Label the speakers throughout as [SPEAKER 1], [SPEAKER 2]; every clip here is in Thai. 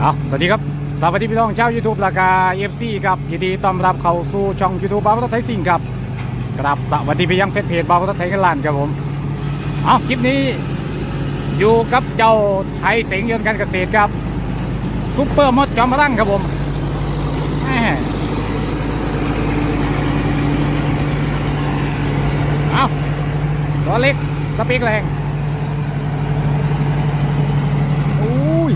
[SPEAKER 1] เอาสวัสดีครับ สวัสดีพี่น้องชาวยูทูบราคาเอฟซีครับยินดีต้อนรับเข้าสู่ช่องยูทูบบาวรถไทยซิ่งครับครับสวัสดีพี่ยังเพจเพจบาวรถไทยกันลานครับผมเอาคลิปนี้อยู่กับเจ้าไทยเสงยนต์การเกษตรครับซุปเปอร์มดจอมพลังครับผมเอาตัวเล็กสเปกแรงอุ้ย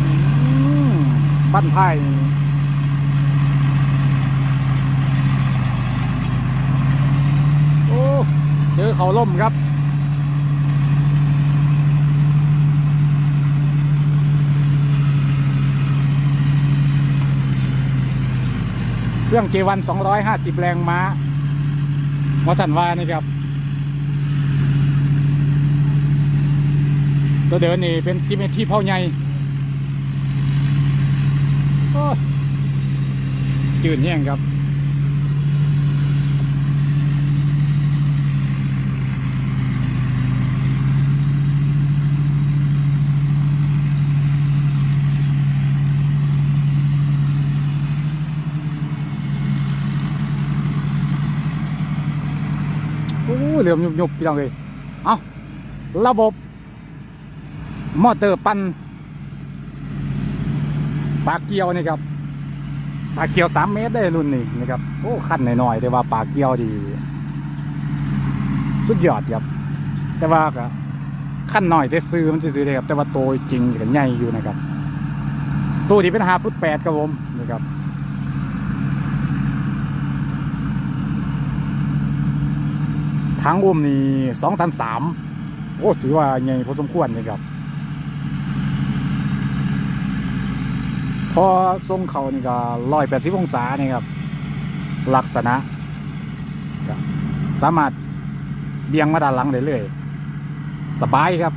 [SPEAKER 1] อืม บ้านไผ่โอ้เจอเขาล่มครับเครื่องเจวัน250 แรงม้ามอสันวานี่ครับ ตัวเดินนี่เป็นซีเมนที่เผาใหญ่ โอ้ย จืดแห้งครับโอ้ยเหลื่อมยุบๆพี่น้องเลยเอาระบบ มอเตอร์ปั่นปลาเกียวนี่ครับ ปลาเกียวสามเมตรได้รุ่นนี้นะครับโอ้ขั้นหน่อยๆแต่ว่าปลาเกียวดี สุดยอดครับแต่ว่าก็ขั้นหน่อยได้ซื้อมันซื้อได้ครับ แต่ว่าโตจริงกันใหญ่อยู่นะครับตัวที่เป็นหาฟุตแปดครับผมนะครับทางอุ้มนี่สองตันสามโอ้ถือว่าใหญ่พอสมควรนะครับ พอทรงเขานี่ก็ร้อยแปดสิบองศานี่ครับ ลักษณะสามารถเบี่ยงมาด้านหลังได้เลย สบายครับ